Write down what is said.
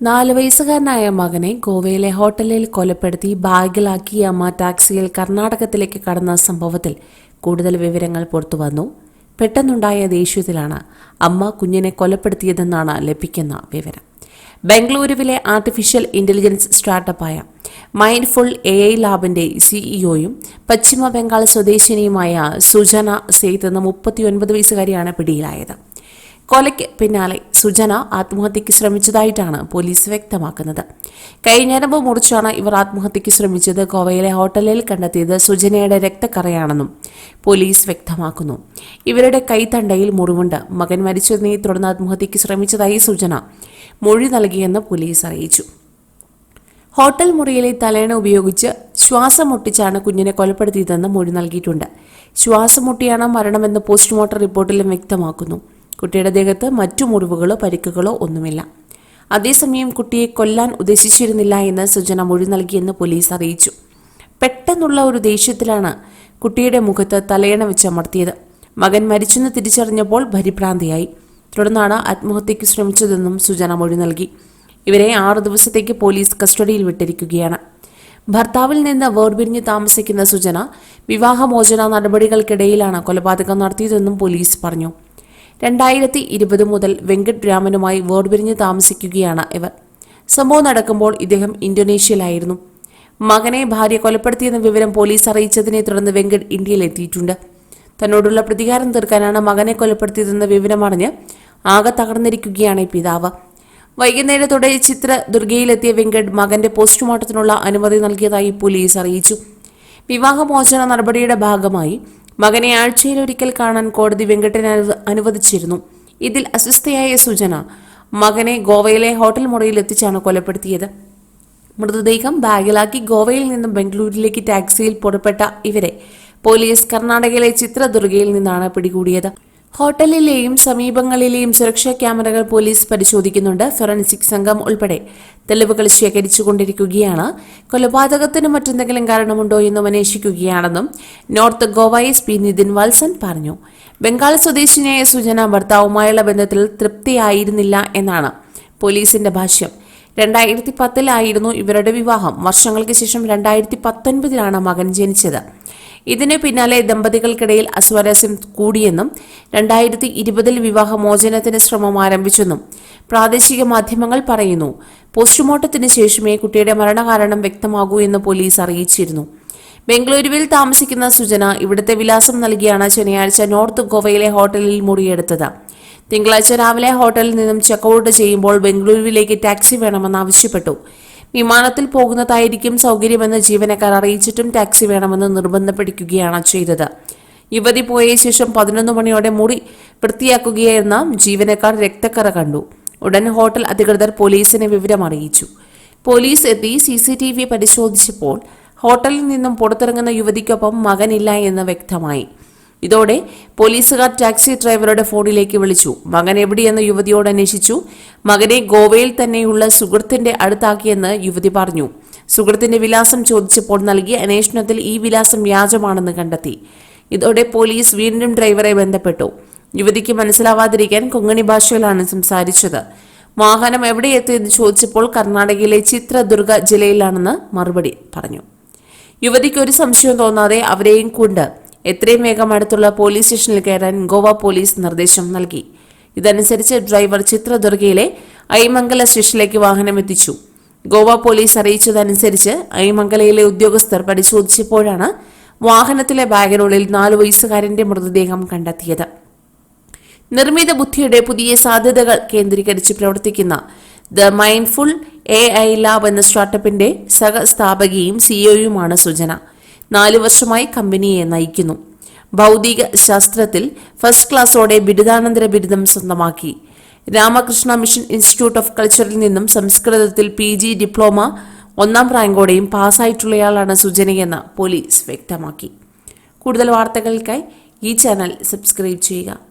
നാല് വയസ്സുകാരനായ മകനെ ഗോവയിലെ ഹോട്ടലിൽ കൊലപ്പെടുത്തി ബാഗിലാക്കിയ അമ്മ ടാക്സിയിൽ കർണാടകത്തിലേക്ക് കടന്ന സംഭവത്തിൽ കൂടുതൽ വിവരങ്ങൾ പുറത്തുവന്നു പെട്ടെന്നുണ്ടായ ദേഷ്യത്തിലാണ് അമ്മ കുഞ്ഞിനെ കൊലപ്പെടുത്തിയതെന്നാണ് ലഭിക്കുന്ന വിവരം. ബംഗളൂരുവിലെ ആർട്ടിഫിഷ്യൽ ഇന്റലിജൻസ് സ്റ്റാർട്ടപ്പായ മൈൻഡ്ഫുൾ എ ഐ ലാബിന്റെ സിഇഒയും പശ്ചിമ ബംഗാൾ സ്വദേശിനിയുമായ സുജന സെയ്ത് എന്ന മുപ്പത്തിയൊൻപത് വയസ്സുകാരിയാണ് പിടിയിലായത്. കൊലയ്ക്ക് പിന്നാലെ സുജന ആത്മഹത്യയ്ക്ക് ശ്രമിച്ചതായിട്ടാണ് പോലീസ് വ്യക്തമാക്കുന്നത്. കൈഞ്ഞരമ്പ് മുറിച്ചാണ് ഇവർ ആത്മഹത്യയ്ക്ക് ശ്രമിച്ചത്. ഗോവയിലെ ഹോട്ടലിൽ കണ്ടെത്തിയത് സുജനയുടെ രക്തക്കറയാണെന്നും പോലീസ് വ്യക്തമാക്കുന്നു. ഇവരുടെ കൈത്തണ്ടയിൽ മുറിവുണ്ട്. മകൻ മരിച്ചതിനെ തുടർന്ന് ആത്മഹത്യയ്ക്ക് ശ്രമിച്ചതായി സുജന മൊഴി നൽകിയെന്ന് പോലീസ് അറിയിച്ചു. ഹോട്ടൽ മുറിയിലെ തലേണ ഉപയോഗിച്ച് ശ്വാസം മുട്ടിച്ചാണ് കുഞ്ഞിനെ കൊലപ്പെടുത്തിയതെന്ന് മൊഴി നൽകിയിട്ടുണ്ട്. ശ്വാസം മുട്ടിയാണ് മരണമെന്ന് പോസ്റ്റ്മോർട്ടം റിപ്പോർട്ടിലും വ്യക്തമാക്കുന്നു. കുട്ടിയുടെ ദേഹത്ത് മറ്റു മുറിവുകളോ പരിക്കുകളോ ഒന്നുമില്ല. അതേസമയം കുട്ടിയെ കൊല്ലാൻ ഉദ്ദേശിച്ചിരുന്നില്ല എന്ന് സുജന മൊഴി നൽകിയെന്ന് പോലീസ് അറിയിച്ചു. പെട്ടെന്നുള്ള ഒരു ദേഷ്യത്തിലാണ് കുട്ടിയുടെ മുഖത്ത് തലയണ വെച്ച് അമർത്തിയത്. മകൻ മരിച്ചെന്ന് തിരിച്ചറിഞ്ഞപ്പോൾ ഭരിഭ്രാന്തിയായി. തുടർന്നാണ് ആത്മഹത്യയ്ക്ക് ശ്രമിച്ചതെന്നും സുജന മൊഴി നൽകി. ഇവരെ ആറു ദിവസത്തേക്ക് പോലീസ് കസ്റ്റഡിയിൽ വിട്ടിരിക്കുകയാണ്. ഭർത്താവിൽ നിന്ന് വേർപിരിഞ്ഞ് താമസിക്കുന്ന സുജന വിവാഹമോചന നടപടികൾക്കിടയിലാണ് കൊലപാതകം നടത്തിയതെന്നും പോലീസ് പറഞ്ഞു. രണ്ടായിരത്തി ഇരുപത് മുതൽ വെങ്കട്ട് രാമനുമായി വേർപിരിഞ്ഞ് താമസിക്കുകയാണ് ഇവർ. സംഭവം നടക്കുമ്പോൾ ഇദ്ദേഹം ഇന്തോനേഷ്യയിലായിരുന്നു. മകനെ ഭാര്യ കൊലപ്പെടുത്തിയെന്ന വിവരം പോലീസ് അറിയിച്ചതിനെ തുടർന്ന് വെങ്കട് ഇന്ത്യയിലെത്തിയിട്ടുണ്ട്. തന്നോടുള്ള പ്രതികാരം തീർക്കാനാണ് മകനെ കൊലപ്പെടുത്തിയതെന്ന വിവരമറിഞ്ഞ് ആകെ തകർന്നിരിക്കുകയാണ് പിതാവ്. വൈകുന്നേരത്തോടെ ചിത്ര ദുർഗയിലെത്തിയ വെങ്കട് മകന്റെ പോസ്റ്റ്മോർട്ടത്തിനുള്ള അനുമതി നൽകിയതായി പോലീസ് അറിയിച്ചു. വിവാഹമോചന നടപടിയുടെ ഭാഗമായി മകനെ ആഴ്ചയിലൊരിക്കൽ കാണാൻ കോടതി വെങ്കട്ടനെ അനുവ- അനുവദിച്ചിരുന്നു. ഇതിൽ അസ്വസ്ഥയായ സുജന മകനെ ഗോവയിലെ ഹോട്ടൽ മുറിയിൽ എത്തിച്ചാണ് കൊലപ്പെടുത്തിയത്. മൃതദേഹം ബാഗിലാക്കി ഗോവയിൽ നിന്നും ബംഗളൂരുവിലേക്ക് ടാക്സിയിൽ പുറപ്പെട്ട ഇവരെ. പോലീസ് കർണാടകയിലെ ചിത്രദുർഗയിൽ നിന്നാണ് പിടികൂടിയത്. ഹോട്ടലിലെയും സമീപങ്ങളിലെയും സുരക്ഷാ ക്യാമറകൾ പോലീസ് പരിശോധിക്കുന്നുണ്ട്. ഫൊറൻസിക് സംഘം ഉൾപ്പെടെ തെളിവുകൾ ശേഖരിച്ചുകൊണ്ടിരിക്കുകയാണ്. കൊലപാതകത്തിന് മറ്റെന്തെങ്കിലും കാരണമുണ്ടോ എന്നും അന്വേഷിക്കുകയാണെന്നും North Goa S P Nithin Vatsan പറഞ്ഞു. ബംഗാൾ സ്വദേശിനിയായ സുജന ഭർത്താവുമായുള്ള ബന്ധത്തിൽ തൃപ്തിയായിരുന്നില്ല എന്നാണ് പോലീസിന്റെ ഭാഷ്യം. രണ്ടായിരത്തി പത്തിലായിരുന്നു ഇവരുടെ വിവാഹം. വർഷങ്ങൾക്ക് ശേഷം രണ്ടായിരത്തി പത്തൊൻപതിലാണ് മകൻ ജനിച്ചത്. ഇതിന് പിന്നാലെ ദമ്പതികൾക്കിടയിൽ അസ്വാരസ്യം കൂടിയെന്നും രണ്ടായിരത്തി ഇരുപതിൽ വിവാഹമോചനത്തിന് ശ്രമം ആരംഭിച്ചെന്നും പ്രാദേശിക മാധ്യമങ്ങൾ പറയുന്നു. പോസ്റ്റ്മോർട്ടത്തിന് ശേഷമേ കുട്ടിയുടെ മരണകാരണം വ്യക്തമാകൂ എന്ന് പോലീസ് അറിയിച്ചിരുന്നു. ബംഗളൂരുവിൽ താമസിക്കുന്ന സുജന ഇവിടുത്തെ വിലാസം നൽകിയാണ് ശനിയാഴ്ച നോർത്ത് ഗോവയിലെ ഹോട്ടലിൽ മുറിയെടുത്തത്. തിങ്കളാഴ്ച രാവിലെ ഹോട്ടലിൽ നിന്നും ചെക്കൌട്ട് ചെയ്യുമ്പോൾ ബംഗളൂരുവിലേക്ക് ടാക്സി വേണമെന്ന് ആവശ്യപ്പെട്ടു. വിമാനത്തിൽ പോകുന്നതായിരിക്കും സൗകര്യമെന്ന് ജീവനക്കാർ അറിയിച്ചിട്ടും ടാക്സി വേണമെന്ന് പിടിക്കുകയാണ് ചെയ്തത്. യുവതി പോയ ശേഷം പതിനൊന്ന് മണിയോടെ മുറി വൃത്തിയാക്കുകയായിരുന്ന ജീവനക്കാർ രക്തക്കറ കണ്ടു. ഉടൻ ഹോട്ടൽ അധികൃതർ പോലീസിനെ വിവരം അറിയിച്ചു. പോലീസ് എത്തി സി സി ടി വി പരിശോധിച്ചപ്പോൾ ഹോട്ടലിൽ നിന്നും പുറത്തിറങ്ങുന്ന യുവതിക്കൊപ്പം മകനില്ല എന്ന് വ്യക്തമായി. ഇതോടെ പോലീസുകാർ ടാക്സി ഡ്രൈവറുടെ ഫോണിലേക്ക് വിളിച്ചു. മകൻ എവിടെയെന്ന് യുവതിയോട് അന്വേഷിച്ചു. മകനെ ഗോവയിൽ തന്നെയുള്ള സുഹൃത്തിന്റെ അടുത്താക്കിയെന്ന് യുവതി പറഞ്ഞു. സുഹൃത്തിന്റെ വിലാസം ചോദിച്ചപ്പോൾ നൽകിയ അന്വേഷണത്തിൽ ഈ വിലാസം വ്യാജമാണെന്ന് കണ്ടെത്തി. ഇതോടെ പോലീസ് വീണ്ടും ഡ്രൈവറെ ബന്ധപ്പെട്ടു. യുവതിക്ക് മനസ്സിലാവാതിരിക്കാൻ കൊങ്ങണി ഭാഷയിലാണ് സംസാരിച്ചത്. വാഹനം എവിടെ എത്തിയെന്ന് ചോദിച്ചപ്പോൾ കർണാടകയിലെ ചിത്രദുർഗ ജില്ലയിലാണെന്ന് മറുപടി പറഞ്ഞു. യുവതിക്ക് ഒരു സംശയവും തോന്നാതെ അവരെയും കൊണ്ട് എത്രയും വേഗം അടുത്തുള്ള പോലീസ് സ്റ്റേഷനിൽ കയറാൻ ഗോവ പോലീസ് നിർദ്ദേശം നൽകി. ഇതനുസരിച്ച് ഡ്രൈവർ ചിത്രദുർഗയിലെ ഐമംഗല സ്റ്റേഷനിലേക്ക് വാഹനം എത്തിച്ചു. ഗോവ പോലീസ് അറിയിച്ചതനുസരിച്ച് ഐമംഗലയിലെ ഉദ്യോഗസ്ഥർ പരിശോധിച്ചപ്പോഴാണ് വാഹനത്തിലെ ബാഗിനുള്ളിൽ നാലു വയസ്സുകാരന്റെ മൃതദേഹം കണ്ടെത്തിയത്. നിർമ്മിത ബുദ്ധിയുടെ പുതിയ സാധ്യതകൾ കേന്ദ്രീകരിച്ച് പ്രവർത്തിക്കുന്ന the Mindful A I lab എന്ന സ്റ്റാർട്ടപ്പിന്റെ സഹസ്ഥാപകയും സിഇഒയുമാണ് സുജന നാലു വർഷമായി കമ്പനിയെ നയിക്കുന്നു. ഭൗതിക ശാസ്ത്രത്തിൽ ഫസ്റ്റ് ക്ലാസ്സോടെ ബിരുദാനന്തര ബിരുദം സ്വന്തമാക്കി. രാമകൃഷ്ണ മിഷൻ ഇൻസ്റ്റിറ്റ്യൂട്ട് ഓഫ് കൾച്ചറിൽ നിന്നും സംസ്കൃതത്തിൽ പി ജി ഡിപ്ലോമ ഒന്നാം റാങ്കോടെയും പാസ്സായിട്ടുള്ളയാളാണ് സുജനയെന്ന് പോലീസ് വ്യക്തമാക്കി. കൂടുതൽ വാർത്തകൾക്കായി ഈ ചാനൽ സബ്സ്ക്രൈബ് ചെയ്യുക.